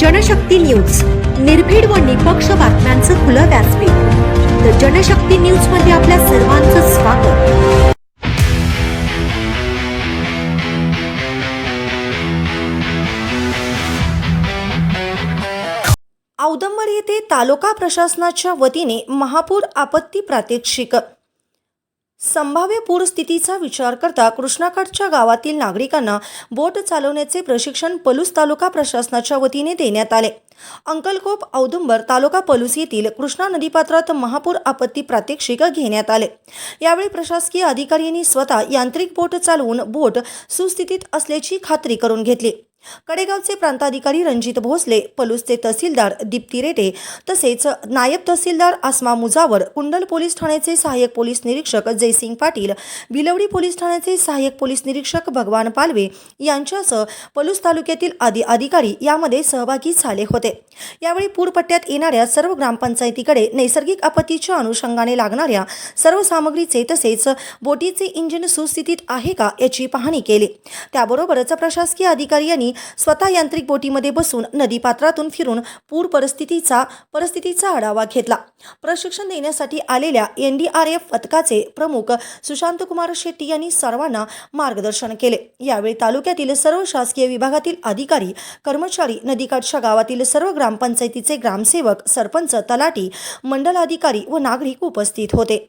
Janshakti news. निर्भीड व निपक्ष बातम्यांचं खुलं व्यासपीठ. तर जनशक्ती न्यूजमध्ये आपल्या सर्वांचं स्वागत. औदंबर येथे तालुका प्रशासनाच्या वतीने महापूर आपत्ती प्रात्यक्षिक. संभाव्य पूरस्थितीचा विचार करता कृष्णाकाठच्या गावातील नागरिकांना बोट चालवण्याचे प्रशिक्षण पलूस तालुका प्रशासनाच्या वतीने देण्यात आले. अंकलकोप औदुंबर तालुका पलूस येथील कृष्णा नदीपात्रात महापूर आपत्ती प्रात्यक्षिक घेण्यात आले. यावेळी प्रशासकीय अधिकाऱ्यांनी स्वतः यांत्रिक बोट चालवून बोट सुस्थितीत असल्याची खात्री करून घेतली. कडेगावचे प्रांताधिकारी रणजित भोसले पलूसचे तहसीलदार दीप्ती रेटे तसेच नायब तहसीलदार आसमा मुजावर कुंडल पोलीस ठाण्याचे सहाय्यक पोलीस निरीक्षक जयसिंग पाटील भिलवडी पोलीस ठाण्याचे सहाय्यक पोलीस निरीक्षक भगवान पालवे यांच्यासह पलूस तालुक्यातील आदी अधिकारी यामध्ये सहभागी झाले होते. यावेळी पूरपट्ट्यात येणाऱ्या सर्व ग्रामपंचायतीकडे नैसर्गिक आपत्तीच्या अनुषंगाने लागणाऱ्या सर्व सामग्रीचे तसेच बोटीचे इंजिन सुस्थितीत आहे का याची पाहणी केली. त्याबरोबरच प्रशासकीय अधिकारी यांनी स्वतः यांत्रिक बोटीमध्ये बसून नदीपात्रातून फिरून पूर परिस्थितीचा परिस्थितीचा आढावा घेतला. प्रशिक्षण देण्यासाठी आलेल्या एन डी आर एफ पथकाचे प्रमुख सुशांत कुमार शेट्टी यांनी सर्वांना मार्गदर्शन केले. यावेळी तालुक्यातील सर्व शासकीय विभागातील अधिकारी कर्मचारी नदीकाठच्या गावातील सर्व ग्रामपंचायतीचे ग्रामसेवक सरपंच तलाठी मंडल अधिकारी व नागरिक उपस्थित होते.